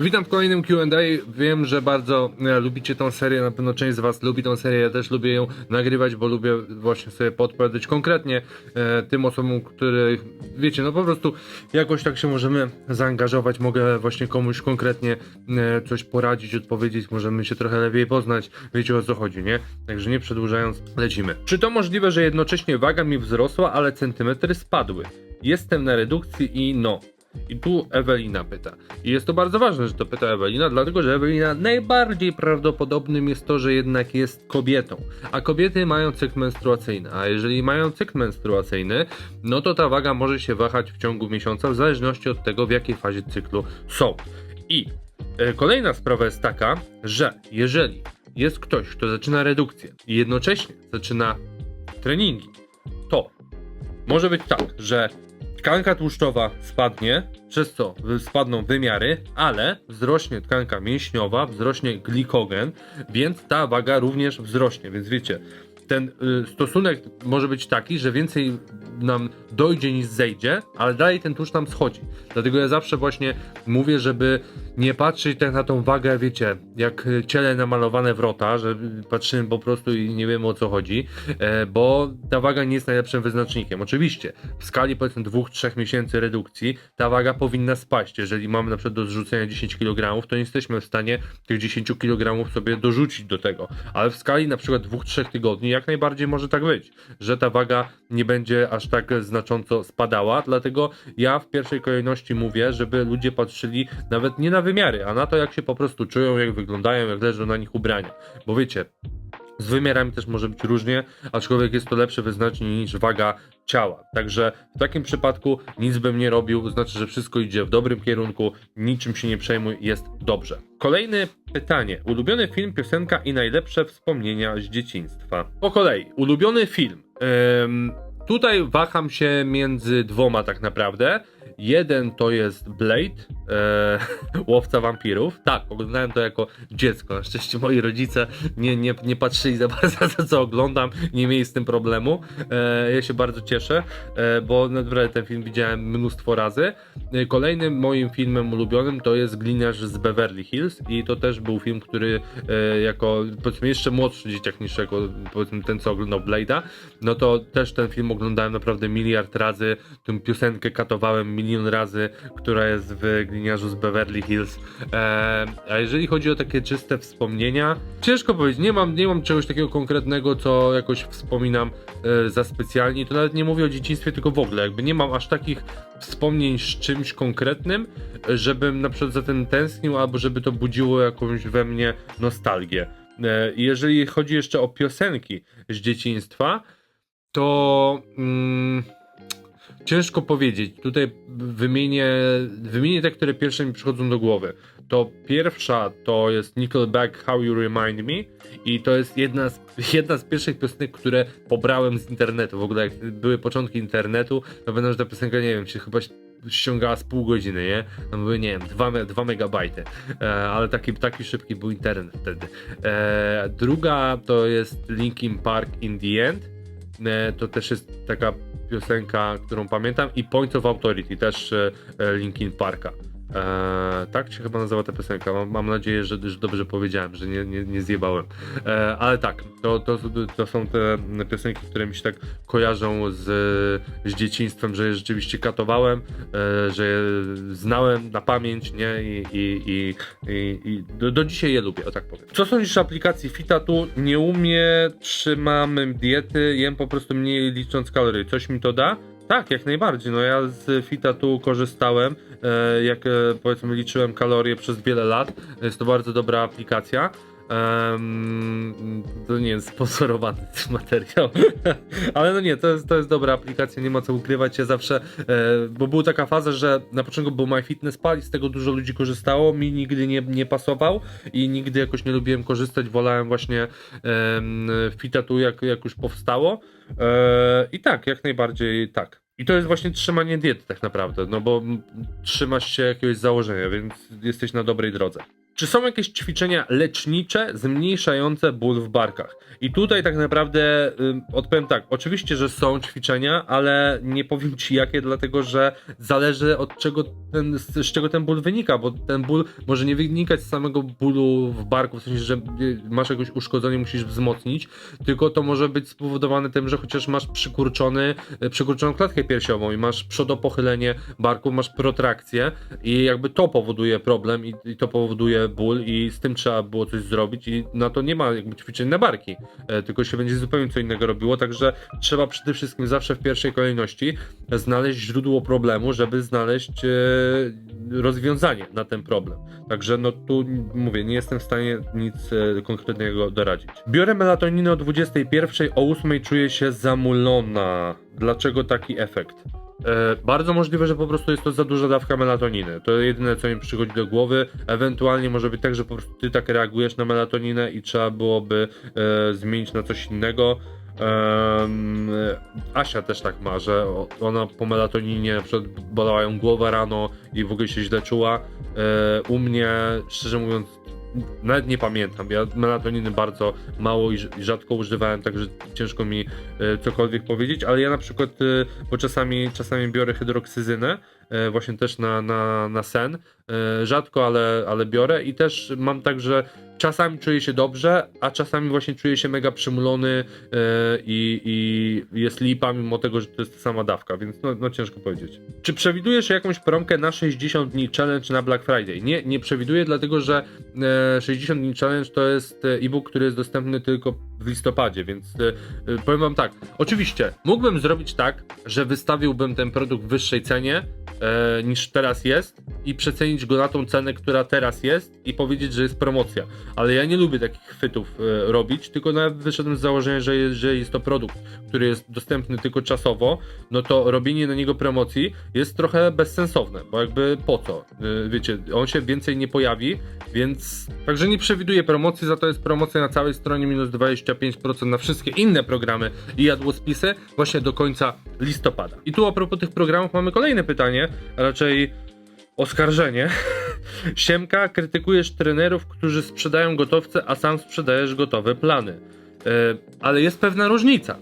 Witam w kolejnym Q&A. Wiem, że bardzo e, lubicie tą serię, na pewno część z was lubi tą serię, ja też lubię ją nagrywać, bo lubię właśnie sobie podpowiadać konkretnie e, tym osobom, których, wiecie, no po prostu jakoś tak się możemy zaangażować, mogę właśnie komuś konkretnie e, coś poradzić, odpowiedzieć, możemy się trochę lepiej poznać, wiecie o co chodzi, nie? Także nie przedłużając, lecimy. Czy to możliwe, że jednocześnie waga mi wzrosła, ale centymetry spadły? Jestem na redukcji i no. I tu Ewelina pyta. I jest to bardzo ważne, że to pyta Ewelina, dlatego że Ewelina najbardziej prawdopodobnym jest to, że jednak jest kobietą. A kobiety mają cykl menstruacyjny. A jeżeli mają cykl menstruacyjny, no to ta waga może się wahać w ciągu miesiąca, w zależności od tego, w jakiej fazie cyklu są. I e, kolejna sprawa jest taka, że jeżeli jest ktoś, kto zaczyna redukcję i jednocześnie zaczyna treningi, to może być tak, że tkanka tłuszczowa spadnie, przez co spadną wymiary, ale wzrośnie tkanka mięśniowa, wzrośnie glikogen, więc ta waga również wzrośnie. Więc wiecie, ten y, stosunek może być taki, że więcej nam dojdzie niż zejdzie, ale dalej ten tłuszcz nam schodzi. Dlatego ja zawsze właśnie mówię, żeby nie patrzeć tak na tą wagę, wiecie, jak ciele namalowane wrota, że patrzymy po prostu i nie wiemy o co chodzi, e, bo ta waga nie jest najlepszym wyznacznikiem. Oczywiście, w skali powiedzmy 2-3 miesięcy redukcji ta waga powinna spaść. Jeżeli mamy na przykład do zrzucenia 10 kg, to nie jesteśmy w stanie tych 10 kg sobie dorzucić do tego. Ale w skali na przykład 2-3 tygodni jak najbardziej może tak być, że ta waga nie będzie aż tak znacząco spadała. Dlatego ja w pierwszej kolejności mówię, żeby ludzie patrzyli nawet nie na wymiary, a na to jak się po prostu czują, jak wyglądają, jak leżą na nich ubrania. Bo wiecie, z wymiarami też może być różnie, aczkolwiek jest to lepszy wyznacznik niż waga ciała. Także w takim przypadku nic bym nie robił, znaczy, że wszystko idzie w dobrym kierunku, niczym się nie przejmuj, jest dobrze. Kolejne pytanie. Ulubiony film, piosenka i najlepsze wspomnienia z dzieciństwa. Po kolei, ulubiony film. Ym, tutaj waham się między dwoma tak naprawdę. Jeden to jest Blade, e, łowca wampirów. Tak, oglądałem to jako dziecko. Na szczęście moi rodzice nie, nie, nie patrzyli za bardzo to, co oglądam, nie mieli z tym problemu. E, ja się bardzo cieszę, e, bo naprawdę ten film widziałem mnóstwo razy. E, Kolejnym moim filmem ulubionym to jest Gliniarz z Beverly Hills i to też był film, który e, jako powiedzmy jeszcze młodszy dzieciak niż jako powiedzmy ten, co oglądał Blade'a, no to też ten film oglądałem naprawdę miliard razy, tę piosenkę katowałem milion razy, która jest w Gliniarzu z Beverly Hills. E, a jeżeli chodzi o takie czyste wspomnienia, ciężko powiedzieć, nie mam, nie mam czegoś takiego konkretnego, co jakoś wspominam e, za specjalnie. To nawet nie mówię o dzieciństwie, tylko w ogóle. Jakby nie mam aż takich wspomnień z czymś konkretnym, żebym na przykład za tym tęsknił, albo żeby to budziło jakąś we mnie nostalgię. E, jeżeli chodzi jeszcze o piosenki z dzieciństwa, to mm, ciężko powiedzieć. Tutaj wymienię, wymienię te, które pierwsze mi przychodzą do głowy. To pierwsza to jest Nickelback How You Remind Me i to jest jedna z, jedna z pierwszych piosenek, które pobrałem z internetu. W ogóle jak były początki internetu, to pamiętam, że ta piosenka, nie wiem, się chyba ściągała z pół godziny, nie? Tam były, nie wiem, 2, me, 2 megabajty, e, ale taki, taki szybki był internet wtedy. E, druga to jest Linkin Park In The End, to też jest taka piosenka, którą pamiętam i Points of Authority, też e, e, Linkin Parka. E, tak się chyba nazywa ta piosenka. Mam, mam nadzieję, że, że dobrze powiedziałem, że nie, nie, nie zjebałem. E, ale tak, to, to, to są te piosenki, które mi się tak kojarzą z, z dzieciństwem, że je rzeczywiście katowałem, e, że je znałem na pamięć, nie? I, i, i, i, i do, do dzisiaj je lubię, o tak powiem. Co sądzisz o aplikacji Fitatu? Nie umie, trzymam diety, jem po prostu mniej licząc kalorie. Coś mi to da? Tak, jak najbardziej. No ja z Fitatu korzystałem, e, jak e, powiedzmy liczyłem kalorie przez wiele lat. Jest to bardzo dobra aplikacja. To nie jest sponsorowany ten materiał, ale no nie, to jest, to jest dobra aplikacja, nie ma co ukrywać. Ja zawsze, e, bo była taka faza, że na początku był MyFitnessPal i z tego dużo ludzi korzystało, mi nigdy nie, nie pasował i nigdy jakoś nie lubiłem korzystać, wolałem właśnie Fitatu jak, jak już powstało e, i tak, jak najbardziej tak. I to jest właśnie trzymanie diety tak naprawdę, no bo trzymasz się jakiegoś założenia, więc jesteś na dobrej drodze. Czy są jakieś ćwiczenia lecznicze zmniejszające ból w barkach? I tutaj tak naprawdę odpowiem tak, oczywiście, że są ćwiczenia, ale nie powiem ci jakie, dlatego że zależy od czego ten, z czego ten ból wynika, bo ten ból może nie wynikać z samego bólu w barku, w sensie, że y, masz jakieś uszkodzenie, musisz wzmocnić, tylko to może być spowodowane tym, że chociaż masz przykurczony, y, przykurczoną klatkę piersiową i masz przodopochylenie barku, masz protrakcję i jakby to powoduje problem i, i to powoduje ból i z tym trzeba było coś zrobić i na to nie ma jakby ćwiczeń na barki, e, tylko się będzie zupełnie co innego robiło, także trzeba przede wszystkim zawsze w pierwszej kolejności znaleźć źródło problemu, żeby znaleźć e, rozwiązanie na ten problem. Także no tu mówię, nie jestem w stanie nic e, konkretnego doradzić. Biorę melatoninę o 21, o 8 czuję się zamulona. Dlaczego taki efekt? E, bardzo możliwe, że po prostu jest to za duża dawka melatoniny. To jedyne, co mi przychodzi do głowy. Ewentualnie może być tak, że po prostu ty tak reagujesz na melatoninę i trzeba byłoby e, zmienić na coś innego. Em, Asia też tak ma, że ona po melatoninie na przykład bolała ją głowa rano i w ogóle się źle czuła. E, U mnie, szczerze mówiąc, nawet nie pamiętam. Ja melatoniny bardzo mało i rz- i rzadko używałem, także ciężko mi e, cokolwiek powiedzieć, ale ja na przykład, e, bo czasami, czasami biorę hydroksyzynę, e, właśnie też na, na, na sen. Rzadko, ale, ale biorę i też mam tak, że czasami czuję się dobrze, a czasami właśnie czuję się mega przymulony e, i, i jest lipa, mimo tego, że to jest ta sama dawka, więc no, no ciężko powiedzieć. Czy przewidujesz jakąś promkę na 60 dni challenge na Black Friday? Nie, nie przewiduję, dlatego że e, 60 dni challenge to jest e, e-book, który jest dostępny tylko w listopadzie, więc e, e, powiem wam tak. Oczywiście, mógłbym zrobić tak, że wystawiłbym ten produkt w wyższej cenie e, niż teraz jest i przecenić go na tą cenę, która teraz jest i powiedzieć, że jest promocja. Ale ja nie lubię takich chwytów e, robić, tylko nawet wyszedłem z założenia, że jeżeli jest to produkt, który jest dostępny tylko czasowo, no to robienie na niego promocji jest trochę bezsensowne, bo jakby po co? E, wiecie, on się więcej nie pojawi, więc także nie przewiduję promocji, za to jest promocja na całej stronie minus 25% na wszystkie inne programy i jadłospisy właśnie do końca listopada. I tu a propos tych programów mamy kolejne pytanie, a raczej oskarżenie. Siemka, krytykujesz trenerów, którzy sprzedają gotowce, a sam sprzedajesz gotowe plany. E, ale jest pewna różnica.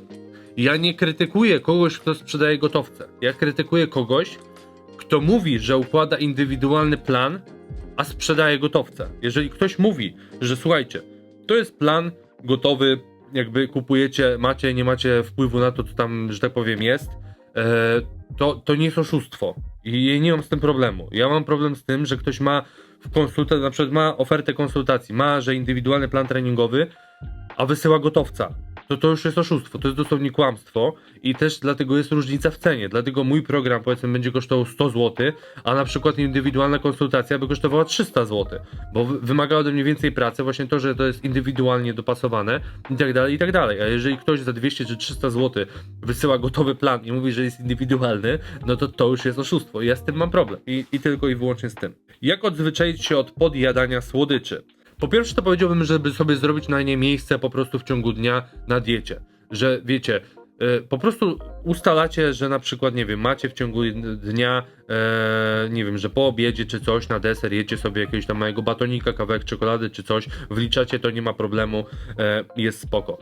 Ja nie krytykuję kogoś, kto sprzedaje gotowce. Ja krytykuję kogoś, kto mówi, że układa indywidualny plan, a sprzedaje gotowce. Jeżeli ktoś mówi, że słuchajcie, to jest plan gotowy, jakby kupujecie, macie, nie macie wpływu na to, co tam, że tak powiem, jest, e, to, to nie jest oszustwo. I nie mam z tym problemu. Ja mam problem z tym, że ktoś ma w konsultacji, na przykład ma ofertę konsultacji, ma, że indywidualny plan treningowy, a wysyła gotowca. To to już jest oszustwo, to jest dosłownie kłamstwo i też dlatego jest różnica w cenie. Dlatego mój program powiedzmy będzie kosztował 100 zł, a na przykład indywidualna konsultacja by kosztowała 300 zł, bo wy- wymaga ode mnie więcej pracy, właśnie to, że to jest indywidualnie dopasowane i tak dalej, i tak dalej. A jeżeli ktoś za 200 czy 300 zł wysyła gotowy plan i mówi, że jest indywidualny, no to to już jest oszustwo. I ja z tym mam problem. I, i tylko i wyłącznie z tym. Jak odzwyczaić się od podjadania słodyczy? Po pierwsze to powiedziałbym, żeby sobie zrobić na nie miejsce po prostu w ciągu dnia na diecie. Że wiecie, y, po prostu ustalacie, że na przykład, nie wiem, macie w ciągu dnia, e, nie wiem, że po obiedzie czy coś na deser jecie sobie jakiegoś tam małego batonika, kawałek czekolady czy coś, wliczacie, to nie ma problemu, e, jest spoko.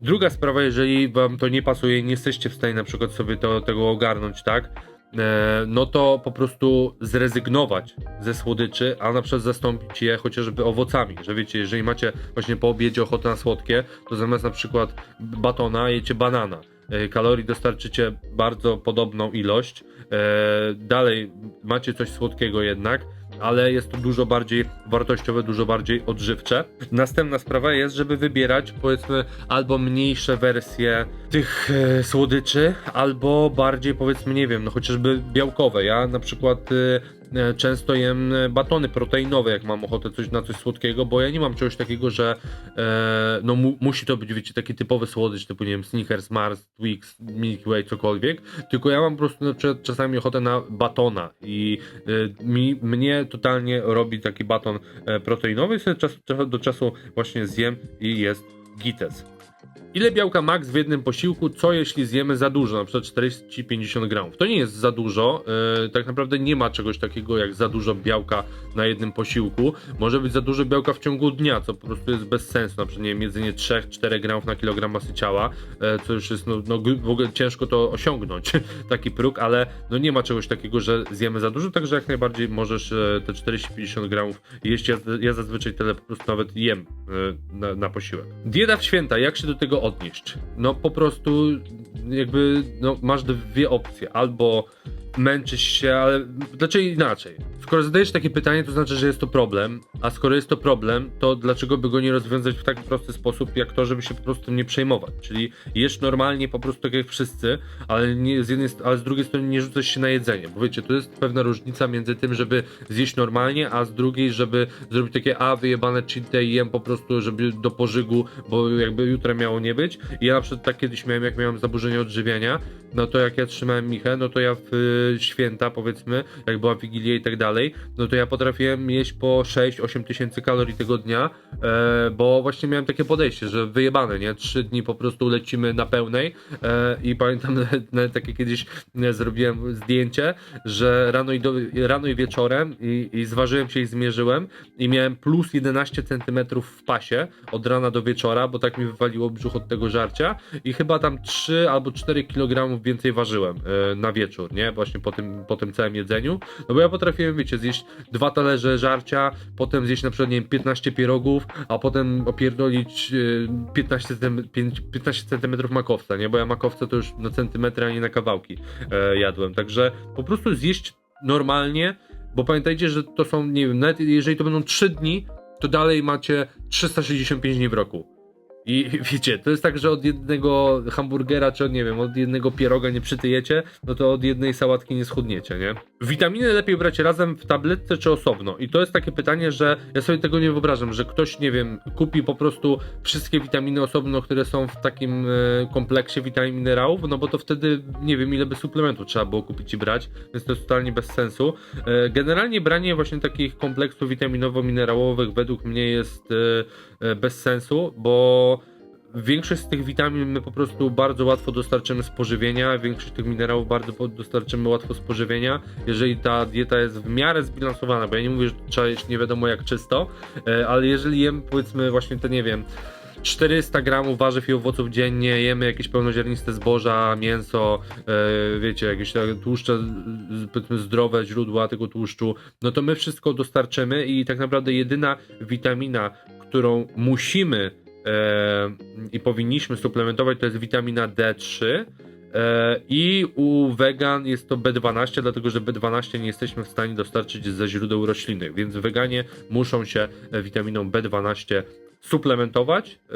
Druga sprawa, jeżeli wam to nie pasuje, nie jesteście w stanie na przykład sobie to, tego ogarnąć, tak? E, no to po prostu zrezygnować ze słodyczy, a na przykład zastąpić je chociażby owocami, że wiecie, jeżeli macie właśnie po obiedzie ochotę na słodkie, to zamiast na przykład batona jecie banana. E, Kalorii dostarczycie bardzo podobną ilość. E, Dalej macie coś słodkiego jednak, ale jest to dużo bardziej wartościowe, dużo bardziej odżywcze. Następna sprawa jest, żeby wybierać powiedzmy albo mniejsze wersje tych e, słodyczy, albo bardziej powiedzmy, nie wiem, no chociażby białkowe. Ja na przykład e, często jem e, batony proteinowe, jak mam ochotę coś na coś słodkiego, bo ja nie mam czegoś takiego, że e, no mu, musi to być, wiecie, taki typowy słodycz, typu, nie wiem, Snickers, Mars, Twix, Milky Way, cokolwiek, tylko ja mam po prostu czasami ochotę na batona i e, mi, mnie totalnie robi taki baton e, proteinowy sobie czas do czasu właśnie zjem i jest gites. Ile białka max w jednym posiłku, co jeśli zjemy za dużo, na przykład 40-50 gramów? To nie jest za dużo, yy, tak naprawdę nie ma czegoś takiego jak za dużo białka na jednym posiłku. Może być za dużo białka w ciągu dnia, co po prostu jest bez sensu, na przykład nie wiem, jedzenie 3-4 gramów na kilogram masy ciała, yy, co już jest no, no, w ogóle ciężko to osiągnąć, taki próg, ale no nie ma czegoś takiego, że zjemy za dużo, także jak najbardziej możesz e, te 40-50 gramów jeść. Ja, ja zazwyczaj tyle po prostu nawet jem e, na, na posiłek. Dieta w święta, jak się do tego odnieść? No po prostu jakby no, masz dwie opcje. Albo męczysz się, ale dlaczego inaczej? Skoro zadajesz takie pytanie, to znaczy, że jest to problem, a skoro jest to problem, to dlaczego by go nie rozwiązać w tak prosty sposób, jak to, żeby się po prostu nie przejmować? Czyli jesz normalnie po prostu tak jak wszyscy, ale, nie, z jednej, ale z drugiej strony nie rzucasz się na jedzenie, bo wiecie, to jest pewna różnica między tym, żeby zjeść normalnie, a z drugiej, żeby zrobić takie a wyjebane cheat day jem po prostu, żeby do pożygu, bo jakby jutro miało nie być. I ja na przykład tak kiedyś miałem, jak miałem zaburzenie odżywiania, no to jak ja trzymałem Michę, no to ja w y, święta powiedzmy, jak była Wigilia i tak dalej, no to ja potrafiłem jeść po 6-8 tysięcy kalorii tego dnia, e, bo właśnie miałem takie podejście, że wyjebane, nie? Trzy dni po prostu lecimy na pełnej e, i pamiętam nawet, nawet takie kiedyś e, zrobiłem zdjęcie, że rano i, do, rano i wieczorem i, i zważyłem się i zmierzyłem i miałem plus 11 centymetrów w pasie od rana do wieczora, bo tak mi wywaliło brzuch od tego żarcia i chyba tam 3 albo 4 kg więcej ważyłem e, na wieczór, nie? Właśnie po tym, po tym całym jedzeniu. No bo ja potrafiłem, wiecie, zjeść dwa talerze żarcia, potem zjeść na przykład, nie wiem, 15 pierogów, a potem opierdolić e, 15, centym- pięć- 15 centymetrów makowca, nie? Bo ja makowce to już na centymetry, a nie na kawałki e, jadłem. Także po prostu zjeść normalnie, bo pamiętajcie, że to są, nie wiem, nawet jeżeli to będą 3 dni, to dalej macie 365 dni w roku. I wiecie, to jest tak, że od jednego hamburgera, czy od, nie wiem, od jednego pieroga nie przytyjecie, no to od jednej sałatki nie schudniecie, nie? Witaminy lepiej brać razem w tabletce czy osobno? I to jest takie pytanie, że ja sobie tego nie wyobrażam, że ktoś, nie wiem, kupi po prostu wszystkie witaminy osobno, które są w takim e, kompleksie witamin minerałów, no bo to wtedy nie wiem, ile by suplementów trzeba było kupić i brać, więc to jest totalnie bez sensu. E, generalnie branie właśnie takich kompleksów witaminowo-minerałowych według mnie jest e, bez sensu, bo Większość z tych witamin my po prostu bardzo łatwo dostarczymy z pożywienia, większość tych minerałów bardzo dostarczymy łatwo z pożywienia, jeżeli ta dieta jest w miarę zbilansowana, bo ja nie mówię, że trzeba jeść nie wiadomo jak czysto, e, ale jeżeli jem powiedzmy właśnie te, nie wiem, 400 gramów warzyw i owoców dziennie, jemy jakieś pełnoziarniste zboża, mięso, e, wiecie, jakieś tak tłuszcze, powiedzmy zdrowe źródła tego tłuszczu, no to my wszystko dostarczymy i tak naprawdę jedyna witamina, którą musimy i powinniśmy suplementować, to jest witamina D3. E, I u wegan jest to B12, dlatego że B12 nie jesteśmy w stanie dostarczyć ze źródeł roślinnych, więc weganie muszą się e, witaminą B12 suplementować, e,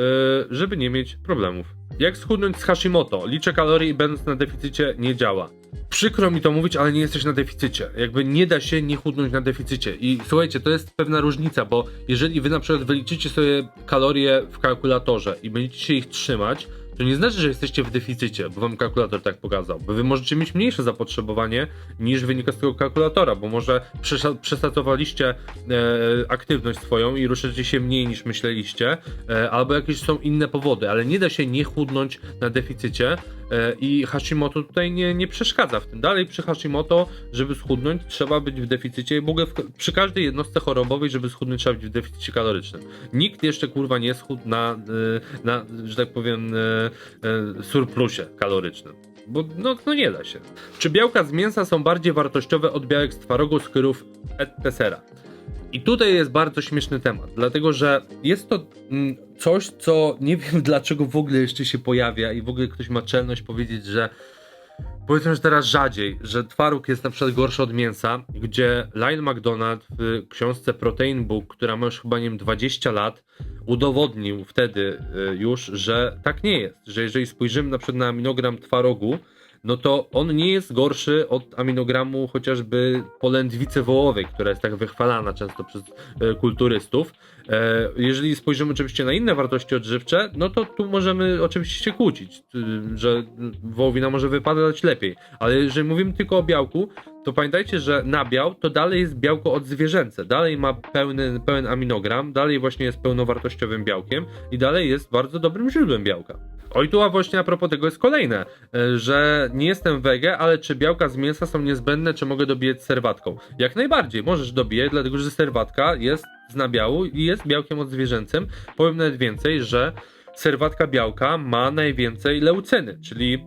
żeby nie mieć problemów. Jak schudnąć z Hashimoto? Liczę kalorii i będąc na deficycie nie działa. Przykro mi to mówić, ale nie jesteś na deficycie. Jakby nie da się nie chudnąć na deficycie. I słuchajcie, to jest pewna różnica, bo jeżeli wy na przykład wyliczycie sobie kalorie w kalkulatorze i będziecie ich trzymać, to nie znaczy, że jesteście w deficycie, bo wam kalkulator tak pokazał. Bo wy możecie mieć mniejsze zapotrzebowanie niż wynika z tego kalkulatora, bo może przeszacowaliście e, aktywność swoją i ruszycie się mniej niż myśleliście, e, albo jakieś są inne powody, ale nie da się nie chudnąć na deficycie e, i Hashimoto tutaj nie, nie przeszkadza w tym. Dalej przy Hashimoto, żeby schudnąć, trzeba być w deficycie w ogóle w, przy każdej jednostce chorobowej, żeby schudnąć, trzeba być w deficycie kalorycznym. Nikt jeszcze kurwa nie schudł na, e, na że tak powiem, e, surplusie kalorycznym. Bo no, no nie da się. Czy białka z mięsa są bardziej wartościowe od białek z twarogu, skórów, etc.? I tutaj jest bardzo śmieszny temat, dlatego że jest to mm, coś, co nie wiem dlaczego w ogóle jeszcze się pojawia i w ogóle ktoś ma czelność powiedzieć, że powiedzmy, że teraz rzadziej, że twaróg jest na przykład gorszy od mięsa, gdzie Lyle McDonald w książce Protein Book, która ma już chyba nie wiem 20 lat, udowodnił wtedy y, już, że tak nie jest, że jeżeli spojrzymy na przykład na aminogram twarogu, no to on nie jest gorszy od aminogramu chociażby polędwicy wołowej, która jest tak wychwalana często przez e, kulturystów. E, jeżeli spojrzymy oczywiście na inne wartości odżywcze, no to tu możemy oczywiście się kłócić, y, że wołowina może wypadać lepiej, ale jeżeli mówimy tylko o białku, to pamiętajcie, że nabiał to dalej jest białko odzwierzęce, dalej ma pełny, pełen aminogram, dalej właśnie jest pełnowartościowym białkiem i dalej jest bardzo dobrym źródłem białka. Oj, tu a właśnie a propos tego jest kolejne, e, że nie jestem wege, ale czy białka z mięsa są niezbędne, czy mogę dobijać serwatką? Jak najbardziej, możesz dobijać, dlatego że serwatka jest z nabiału i jest białkiem odzwierzęcym. Powiem nawet więcej, że serwatka białka ma najwięcej leucyny, czyli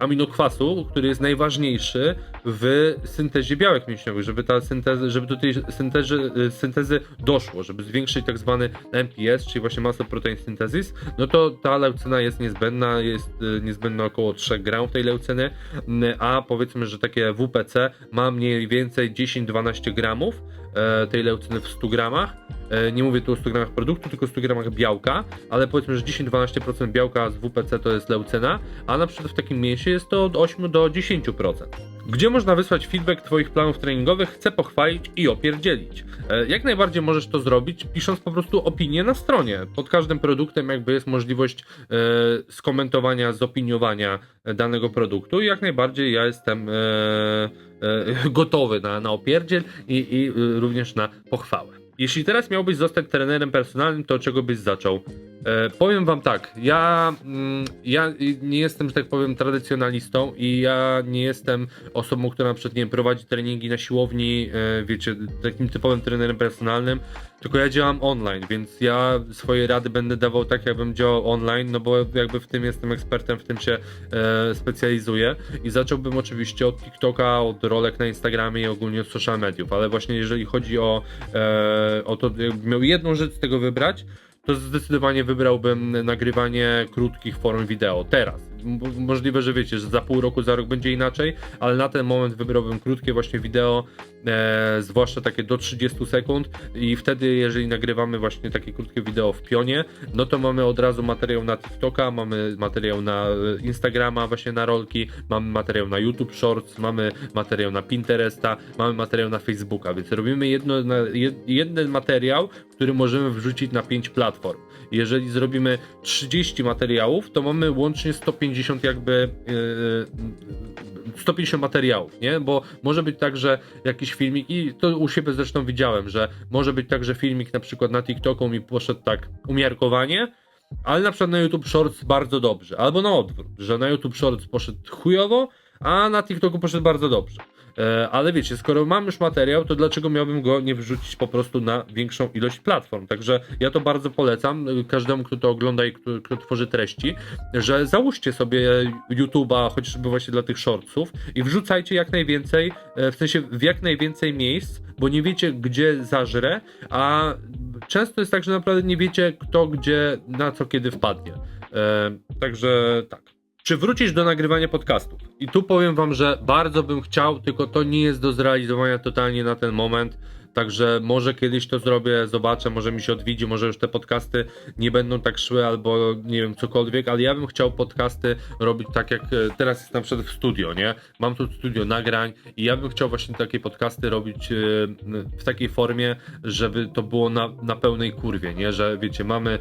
aminokwasu, który jest najważniejszy w syntezie białek mięśniowych, żeby ta synteza, żeby do tej syntezy, syntezy doszło, żeby zwiększyć tak zwany MPS, czyli właśnie muscle protein synthesis, no to ta leucyna jest niezbędna, jest y, niezbędna około 3 gramów tej leucyny, y, a powiedzmy, że takie WPC ma mniej więcej 10-12 gramów tej leucyny w 100 gramach. E, Nie mówię tu o 100 gramach produktu, tylko o 100 gramach białka, ale powiedzmy, że 10-12% białka z WPC to jest leucyna, a na przykład w takim mięsie jest to od 8 do 10%. Gdzie można wysłać feedback Twoich planów treningowych? Chcę pochwalić i opierdzielić. E, Jak najbardziej możesz to zrobić, pisząc po prostu opinię na stronie. Pod każdym produktem jakby jest możliwość e, skomentowania, zopiniowania danego produktu i jak najbardziej ja jestem gotowy na, na opierdziel i, i również na pochwałę. Jeśli teraz miałbyś zostać trenerem personalnym, to czego byś zaczął? E, powiem wam tak, ja, mm, ja nie jestem, że tak powiem, tradycjonalistą i ja nie jestem osobą, która na przykład nie wiem, prowadzi treningi na siłowni, e, wiecie, takim typowym trenerem personalnym, tylko ja działam online, więc ja swoje rady będę dawał tak, jakbym działał online, no bo jakby w tym jestem ekspertem, w tym się e, specjalizuję. I zacząłbym oczywiście od TikToka, od rolek na Instagramie i ogólnie od social mediów, ale właśnie jeżeli chodzi o, e, o to, jakbym miał jedną rzecz z tego wybrać, to zdecydowanie wybrałbym nagrywanie krótkich form wideo. Teraz. Możliwe, że wiecie, że za pół roku, za rok będzie inaczej, ale na ten moment wybrałbym krótkie właśnie wideo, e, zwłaszcza takie do 30 sekund. I wtedy, jeżeli nagrywamy właśnie takie krótkie wideo w pionie, no to mamy od razu materiał na TikToka, mamy materiał na e, Instagrama, właśnie na rolki, mamy materiał na YouTube Shorts, mamy materiał na Pinteresta, mamy materiał na Facebooka, więc robimy jedno, jeden materiał, który możemy wrzucić na 5 platform. Jeżeli zrobimy 30 materiałów, to mamy łącznie 150 jakby yy, 150 materiałów, nie? Bo może być tak, że jakiś filmik i to u siebie zresztą widziałem, że może być tak, że filmik na przykład na TikToku mi poszedł tak umiarkowanie, ale na przykład na YouTube Shorts bardzo dobrze, albo na odwrót, że na YouTube Shorts poszedł chujowo, a na TikToku poszedł bardzo dobrze. E, ale wiecie, skoro mam już materiał, to dlaczego miałbym go nie wrzucić po prostu na większą ilość platform? Także ja to bardzo polecam y, każdemu, kto to ogląda i kto, kto tworzy treści, że załóżcie sobie YouTube'a chociażby właśnie dla tych shortsów i wrzucajcie jak najwięcej, e, w sensie w jak najwięcej miejsc, bo nie wiecie gdzie zażre, a często jest tak, że naprawdę nie wiecie kto gdzie, na co kiedy wpadnie. E, także tak. Czy wrócisz do nagrywania podcastów? I tu powiem wam, że bardzo bym chciał, tylko to nie jest do zrealizowania totalnie na ten moment. Także może kiedyś to zrobię, zobaczę, może mi się odwiedzi, może już te podcasty nie będą tak szły, albo nie wiem, cokolwiek, ale ja bym chciał podcasty robić tak jak e, teraz jest na przykład w studio, nie? Mam tu studio nagrań i ja bym chciał właśnie takie podcasty robić e, w takiej formie, żeby to było na, na pełnej kurwie, nie? Że wiecie, mamy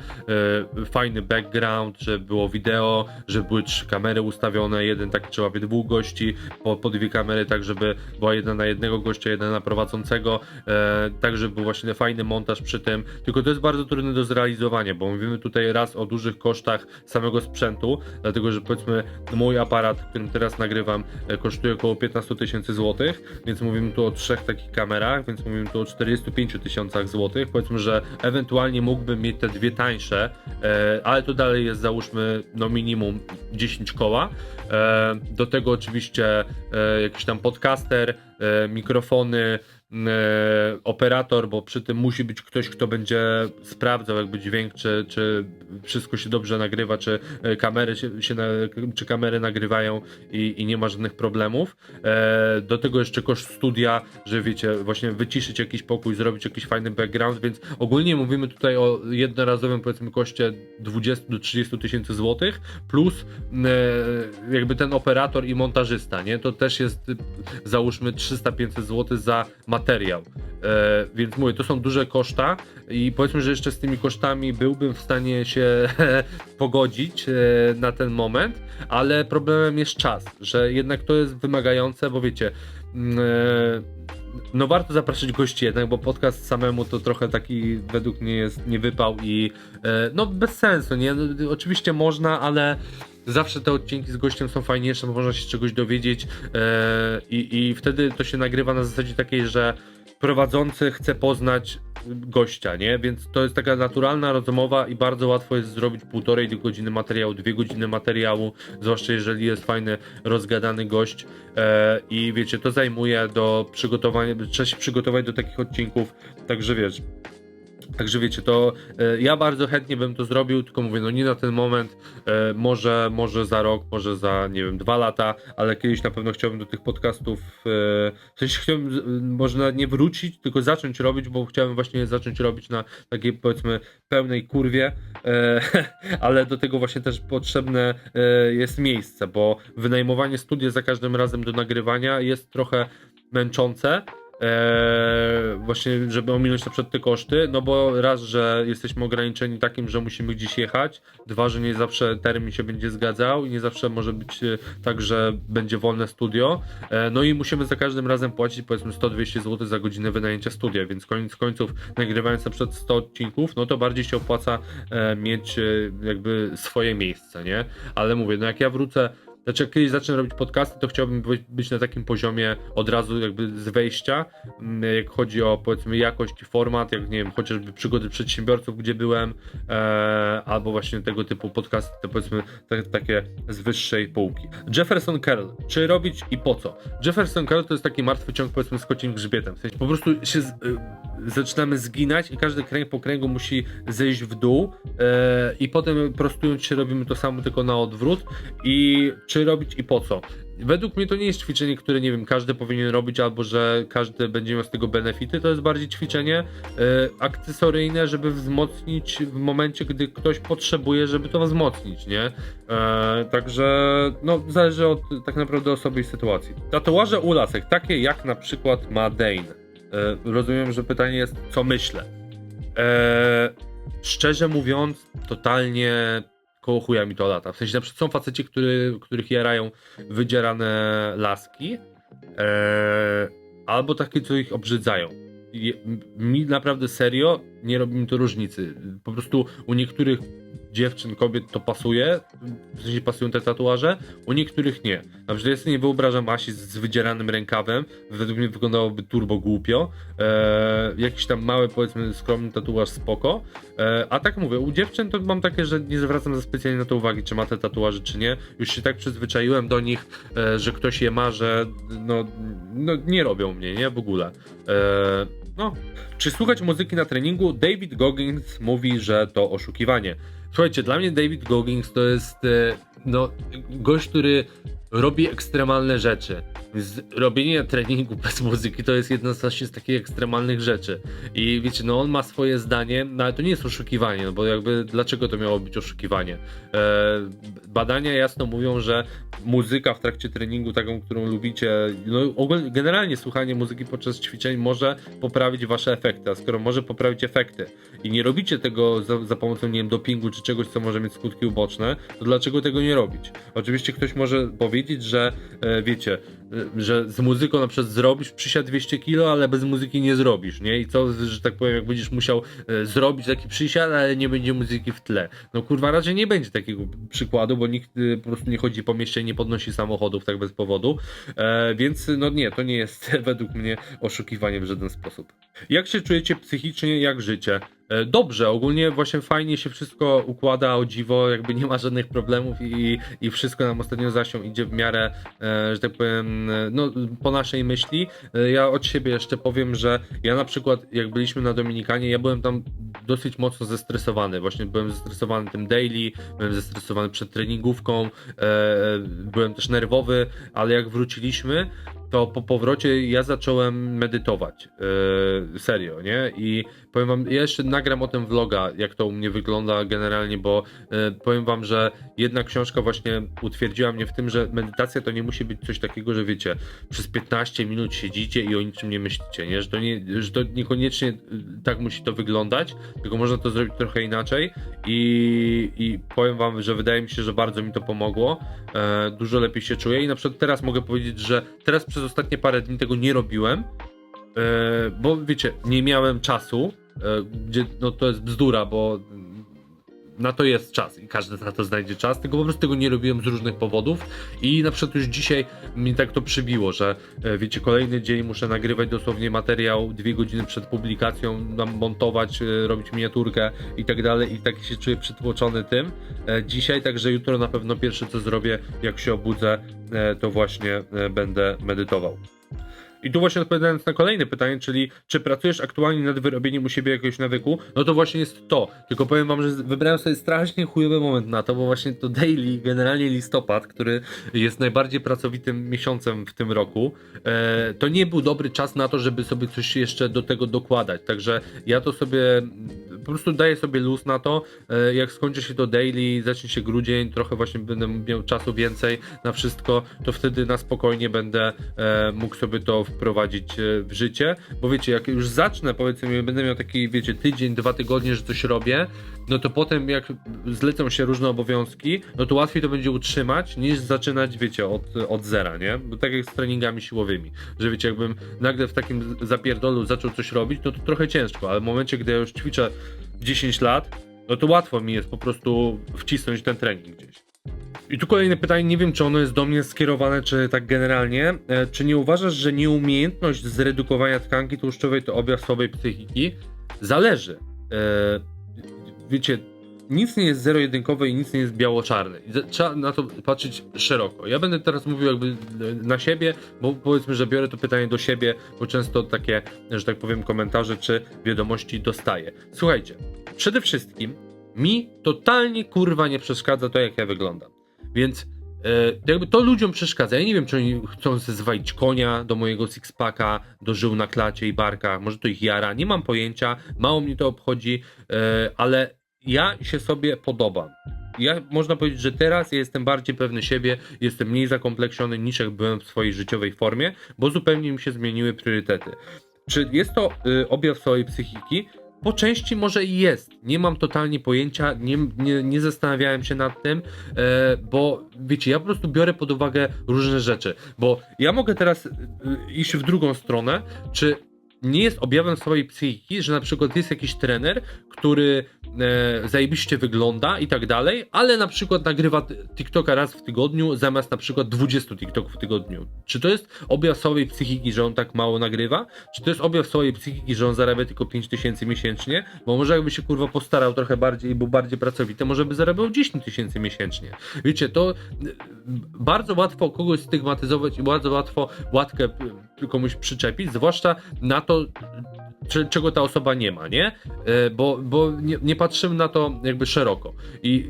e, fajny background, żeby było wideo, żeby były trzy kamery ustawione, jeden tak czy łapie dwóch gości, po, po dwie kamery, tak żeby była jedna na jednego gościa, jedna na prowadzącego, e, tak żeby był właśnie fajny montaż przy tym, tylko to jest bardzo trudne do zrealizowania, bo mówimy tutaj raz o dużych kosztach samego sprzętu, dlatego że powiedzmy mój aparat, którym teraz nagrywam, e, kosztuje około 15 tysięcy złotych, więc mówimy tu o trzech takich kamerach, więc mówimy tu o 45 tysiącach złotych, powiedzmy, że ewentualnie mógłbym mieć te dwie tańsze, e, ale to dalej jest załóżmy no minimum 10 koła, e, do tego oczywiście jakiś tam podcaster, mikrofony, e, operator, bo przy tym musi być ktoś, kto będzie sprawdzał jakby dźwięk, czy, czy wszystko się dobrze nagrywa, czy e, kamery się, się czy kamery nagrywają i, i nie ma żadnych problemów. E, do tego jeszcze koszt studia, że wiecie, właśnie wyciszyć jakiś pokój, zrobić jakiś fajny background, więc ogólnie mówimy tutaj o jednorazowym powiedzmy koszcie 20 do 30 tysięcy złotych, plus e, jakby ten operator i montażysta, nie? To też jest załóżmy 300-500 zł za materiał. E, więc mówię, to są duże koszta i powiedzmy, że jeszcze z tymi kosztami byłbym w stanie się pogodzić e, na ten moment, ale problemem jest czas, że jednak to jest wymagające, bo wiecie, mm, e, no warto zapraszać gości jednak, bo podcast samemu to trochę taki według mnie jest nie wypał i e, no bez sensu, nie? No, oczywiście można, ale zawsze te odcinki z gościem są fajniejsze, bo można się czegoś dowiedzieć e, i, wtedy to się nagrywa na zasadzie takiej, że prowadzący chce poznać gościa, nie? Więc to jest taka naturalna rozmowa i bardzo łatwo jest zrobić półtorej godziny materiału, dwie godziny materiału, zwłaszcza jeżeli jest fajny, rozgadany gość e, i wiecie, to zajmuje do przygotowania, trzeba się przygotować do takich odcinków, także wiesz, Także wiecie, to e, ja bardzo chętnie bym to zrobił, tylko mówię, no nie na ten moment, e, może, może za rok, może za, nie wiem, dwa lata, ale kiedyś na pewno chciałbym do tych podcastów, e, w sensie chciałbym, nawet nie wrócić, tylko zacząć robić, bo chciałem właśnie zacząć robić na takiej, powiedzmy, pełnej kurwie, ale do tego właśnie też potrzebne jest miejsce, bo wynajmowanie studia za każdym razem do nagrywania jest trochę męczące, Eee, właśnie, żeby ominąć na przykład te koszty, no bo raz, że jesteśmy ograniczeni takim, że musimy gdzieś jechać, dwa, że nie zawsze termin się będzie zgadzał i nie zawsze może być e, tak, że będzie wolne studio, e, no i musimy za każdym razem płacić powiedzmy 100-200 zł za godzinę wynajęcia studia, więc koniec końców nagrywając na przykład 100 odcinków, no to bardziej się opłaca e, mieć e, jakby swoje miejsce, nie? Ale mówię, no jak ja wrócę znaczy, jak kiedyś zacznę robić podcasty, to chciałbym być, na takim poziomie od razu jakby z wejścia, mm, jak chodzi o powiedzmy jakość i format, jak nie wiem, chociażby przygody przedsiębiorców, gdzie byłem, e, albo właśnie tego typu podcasty, to powiedzmy takie z wyższej półki. Jefferson Carroll, czy robić i po co? Jefferson Carroll to jest taki martwy ciąg powiedzmy z kocim grzbietem, w sensie po prostu się z, y, zaczynamy zginać i każdy kręg po kręgu musi zejść w dół e, i potem prostując się robimy to samo tylko na odwrót i czy robić i po co. Według mnie to nie jest ćwiczenie, które nie wiem, każdy powinien robić albo że każdy będzie miał z tego benefity, to jest bardziej ćwiczenie e, akcesoryjne, żeby wzmocnić w momencie, gdy ktoś potrzebuje, żeby to wzmocnić, nie? E, także no zależy od tak naprawdę osoby i sytuacji. Tatuaże u lasek, takie jak na przykład ma Dane. E, rozumiem, że pytanie jest, co myślę. Szczerze mówiąc, totalnie koło chuja mi to lata. W sensie na przykład są faceci, który, których jarają wydzierane laski, e, albo takie, co ich obrzydzają. Je, mi naprawdę serio nie robi mi to różnicy. Po prostu u niektórych dziewczyn, kobiet to pasuje, w sensie pasują te tatuaże, u niektórych nie. Na przykład ja sobie nie wyobrażam Asi z, wydzieranym rękawem, według mnie wyglądałoby turbo głupio. E, jakiś tam mały, powiedzmy, skromny tatuaż spoko. E, a tak mówię, u dziewczyn to mam takie, że nie zwracam za specjalnie na to uwagi, czy ma te tatuaże, czy nie. Już się tak przyzwyczaiłem do nich, e, że ktoś je ma, że no, no nie robią mnie, nie? W ogóle. E, no. Czy słuchać muzyki na treningu? David Goggins mówi, że to oszukiwanie. Słuchajcie, dla mnie David Goggins to jest e, no, gość, który robi ekstremalne rzeczy. Robienie treningu bez muzyki to jest jedna z, z takich ekstremalnych rzeczy. I wiecie, no on ma swoje zdanie, no ale to nie jest oszukiwanie, no bo jakby dlaczego to miało być oszukiwanie? E, badania jasno mówią, że muzyka w trakcie treningu, taką, którą lubicie, no ogólnie, generalnie słuchanie muzyki podczas ćwiczeń może poprawić wasze efekty, a skoro może poprawić efekty i nie robicie tego za, za pomocą, nie wiem, dopingu czy czegoś, co może mieć skutki uboczne, to dlaczego tego nie robić? Oczywiście ktoś może powiedzieć, że e, wiecie, e, że z muzyką na przykład zrobisz przysiad 200 kg, ale bez muzyki nie zrobisz, nie? I co, że tak powiem, jak będziesz musiał e, zrobić taki przysiad, ale nie będzie muzyki w tle. No kurwa, raczej nie będzie takiego przykładu, bo nikt po prostu nie chodzi po mieście nie podnosi samochodów tak bez powodu, e, więc no nie, to nie jest według mnie oszukiwanie w żaden sposób. Jak się czujecie psychicznie, jak życie? E, Dobrze, ogólnie właśnie fajnie się wszystko układa, o dziwo, jakby nie ma żadnych problemów i, i wszystko nam ostatnio zasią idzie w miarę, e, że tak powiem, e, no po naszej myśli. Ja od siebie jeszcze powiem, że ja na przykład jak byliśmy na Dominikanie, ja byłem tam dosyć mocno zestresowany, właśnie byłem zestresowany tym daily, byłem zestresowany przed treningówką, byłem też nerwowy, ale jak wróciliśmy, to po powrocie ja zacząłem medytować. Yy, serio, nie? I powiem wam, ja jeszcze nagram o tym vloga, jak to u mnie wygląda generalnie, bo yy, powiem wam, że jedna książka właśnie utwierdziła mnie w tym, że medytacja to nie musi być coś takiego, że wiecie, przez 15 minut siedzicie i o niczym nie myślicie, nie? Że to, nie, że to niekoniecznie yy, tak musi to wyglądać, tylko można to zrobić trochę inaczej i, i powiem wam, że wydaje mi się, że bardzo mi to pomogło. E, dużo lepiej się czuję i na przykład teraz mogę powiedzieć, że teraz przez przez ostatnie parę dni tego nie robiłem, e, bo wiecie, nie miałem czasu, e, gdzie no to jest bzdura, bo na to jest czas i każdy na to znajdzie czas, tylko po prostu tego nie robiłem z różnych powodów i na przykład już dzisiaj mi tak to przybiło, że e, wiecie, kolejny dzień muszę nagrywać dosłownie materiał dwie godziny przed publikacją, montować, e, robić miniaturkę i tak dalej i tak się czuję przytłoczony tym e, dzisiaj, także jutro na pewno pierwsze co zrobię, jak się obudzę, to właśnie będę medytował. I tu właśnie odpowiadając na kolejne pytanie, czyli czy pracujesz aktualnie nad wyrobieniem u siebie jakiegoś nawyku, no to właśnie jest to. Tylko powiem wam, że wybrałem sobie strasznie chujowy moment na to, bo właśnie to daily, generalnie listopad, który jest najbardziej pracowitym miesiącem w tym roku, e, to nie był dobry czas na to, żeby sobie coś jeszcze do tego dokładać. Także ja to sobie po prostu daję sobie luz na to. E, jak skończy się to daily, zacznie się grudzień, trochę właśnie będę miał czasu więcej na wszystko, to wtedy na spokojnie będę e, mógł sobie to wprowadzić e, w życie. Bo wiecie, jak już zacznę, powiedzmy, będę miał taki, wiecie, tydzień, dwa tygodnie, że coś robię, no to potem jak zlecą się różne obowiązki, no to łatwiej to będzie utrzymać, niż zaczynać, wiecie, od, od zera, nie? Bo tak jak z treningami siłowymi, że wiecie, jakbym nagle w takim zapierdolu zaczął coś robić, no to trochę ciężko, ale w momencie, gdy ja już ćwiczę 10 lat, no to łatwo mi jest po prostu wcisnąć ten trening gdzieś. I tu kolejne pytanie, nie wiem czy ono jest do mnie skierowane, czy tak generalnie. E, Czy nie uważasz, że nieumiejętność zredukowania tkanki tłuszczowej to objaw słabej psychiki? Zależy. E, Wiecie, nic nie jest zero-jedynkowe i nic nie jest biało-czarne. Trzeba na to patrzeć szeroko. Ja będę teraz mówił jakby e, na siebie, bo powiedzmy, że biorę to pytanie do siebie, bo często takie, że tak powiem, komentarze czy wiadomości dostaję. Słuchajcie, przede wszystkim mi totalnie kurwa nie przeszkadza to, jak ja wyglądam. Więc e, jakby to ludziom przeszkadza. Ja nie wiem, czy oni chcą sobie zwalić konia do mojego sixpacka, do żył na klacie i barkach. Może to ich jara. Nie mam pojęcia. Mało mnie to obchodzi, e, ale ja się sobie podobam. Ja można powiedzieć, że teraz jestem bardziej pewny siebie, jestem mniej zakompleksiony niż jak byłem w swojej życiowej formie, bo zupełnie mi się zmieniły priorytety. Czy jest to y, objaw swojej psychiki? Po części może i jest. Nie mam totalnie pojęcia, nie, nie, nie zastanawiałem się nad tym, e, bo wiecie, ja po prostu biorę pod uwagę różne rzeczy. Bo ja mogę teraz y, iść w drugą stronę, czy nie jest objawem swojej psychiki, że na przykład jest jakiś trener, który e, zajebiście wygląda i tak dalej, ale na przykład nagrywa TikToka raz w tygodniu zamiast na przykład 20 TikToków w tygodniu. Czy to jest objaw swojej psychiki, że on tak mało nagrywa? Czy to jest objaw swojej psychiki, że on zarabia tylko 5000 miesięcznie? Bo może jakby się kurwa postarał trochę bardziej i był bardziej pracowity, może by zarabiał 10 tysięcy miesięcznie. Wiecie, to bardzo łatwo kogoś stygmatyzować i bardzo łatwo łatkę komuś przyczepić, zwłaszcza na to, czego ta osoba nie ma, nie? E, Bo, bo nie, nie patrzymy na to jakby szeroko. I,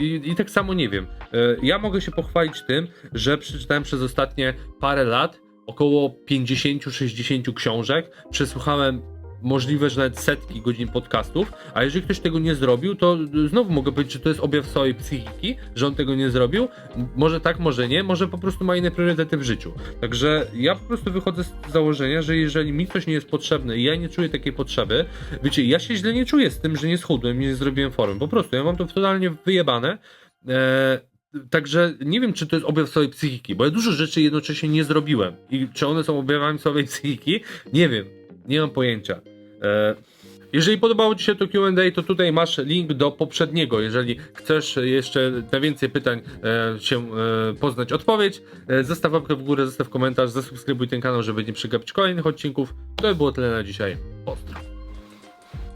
i, I tak samo nie wiem. E, Ja mogę się pochwalić tym, że przeczytałem przez ostatnie parę lat około 50-60 książek, przesłuchałem możliwe, że nawet setki godzin podcastów, a jeżeli ktoś tego nie zrobił, to znowu mogę powiedzieć, że to jest objaw swojej psychiki, że on tego nie zrobił. Może tak, może nie, może po prostu ma inne priorytety w życiu. Także ja po prostu wychodzę z założenia, że jeżeli mi coś nie jest potrzebne i ja nie czuję takiej potrzeby, wiecie, ja się źle nie czuję z tym, że nie schudłem, nie zrobiłem formy. Po prostu ja mam to totalnie wyjebane. Eee, Także nie wiem, czy to jest objaw swojej psychiki, bo ja dużo rzeczy jednocześnie nie zrobiłem. I czy one są objawami swojej psychiki? Nie wiem. Nie mam pojęcia. E, jeżeli podobało Ci się to QA, to tutaj masz link do poprzedniego. Jeżeli chcesz jeszcze na więcej pytań e, się e, poznać odpowiedź, zostaw łapkę w górę, zostaw komentarz, zasubskrybuj ten kanał, żeby nie przegapić kolejnych odcinków. To by było tyle na dzisiaj. Pozdro.